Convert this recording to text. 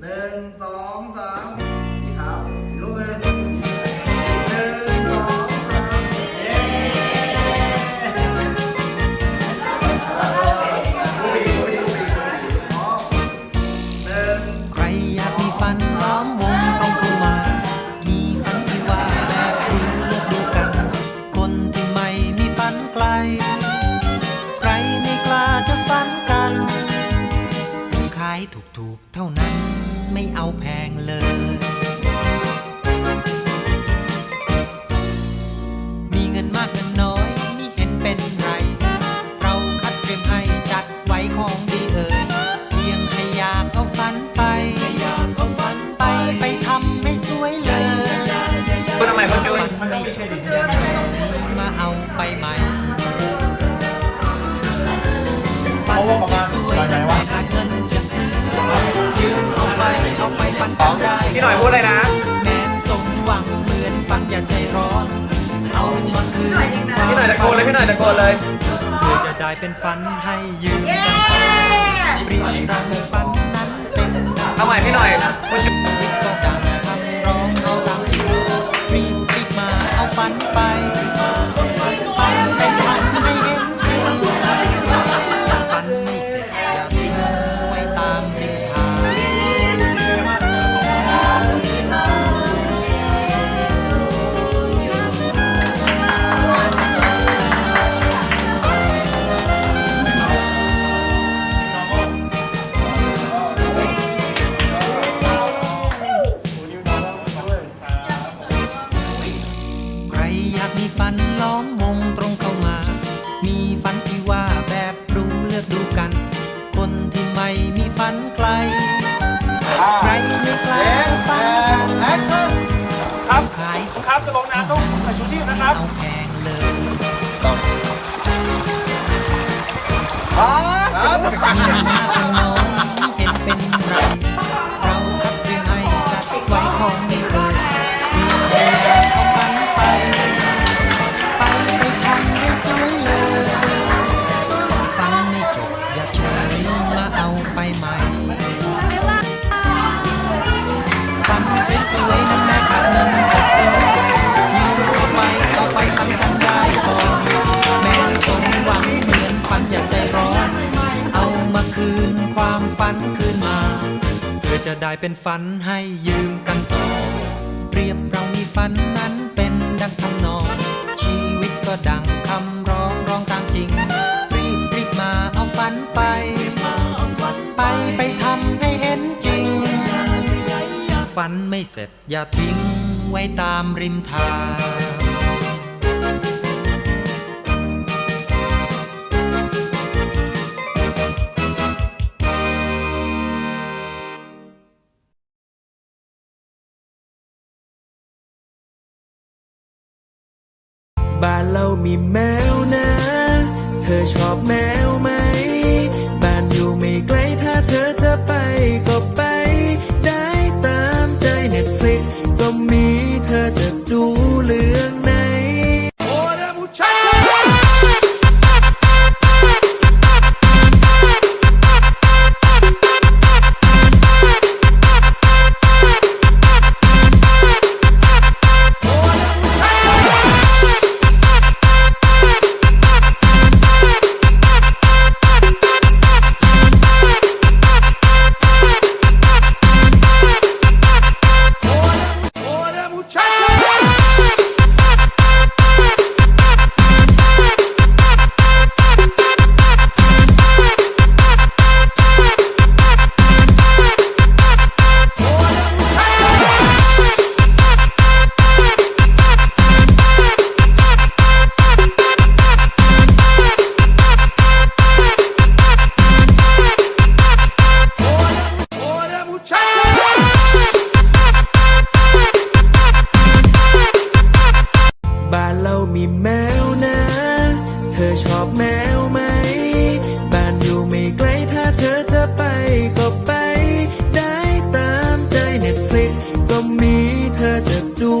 หนึ่งสองสาม ถูกๆ เท่านั้นไม่เอาแพงเลย มีเงินมากเงินน้อย นี่เห็นเป็นไร เราคัดเตรียมให้จัดไว้ของดีเอ่ยเพียงให้อยากเอาฝันไปอยากเอาฝันไปไปทำให้สวยเลยคุณทำไมพ่อจุนฝันไม่จบมาเอาไปใหม่ฝันสวยๆ เอาไปฝันกันได้พี่หน่อยพูดเลยนะ แม้นสมหวังเหมือนฝันอย่าใจร้อน เอามาคืนพี่หน่อยตะโกนเลยพี่หน่อยตะโกนเลย เพื่อจะได้เป็นฝันให้ยืมกันต่อเปรียบดังฝันนั้นเป็นดังเอาใหม่พี่หน่อย กล้าฝันกันครับขายครับจะลงน้ำต้องใส่ชูชีพนะครับเอาแพงเลยต้องครับ จะได้เป็นฝันให้ยืมกันต่อ เปรียบเรามีฝันนั้นเป็นดังทำนอง ชีวิตก็ดังคำร้องร้องตามจริง รีบรีบมาเอาฝันไป ไปไปทำให้เห็นจริง ฝันไม่เสร็จอย่าทิ้งไว้ตามริมทาง บ้านเรามีแมวนะ เธอชอบแมวไหม มีแมวนะ เธอชอบแมวไหม บ้านอยู่ไม่ไกลถ้าเธอจะไปก็ไป ได้ตามใจเน็ตฟลิกก็มีเธอจะดู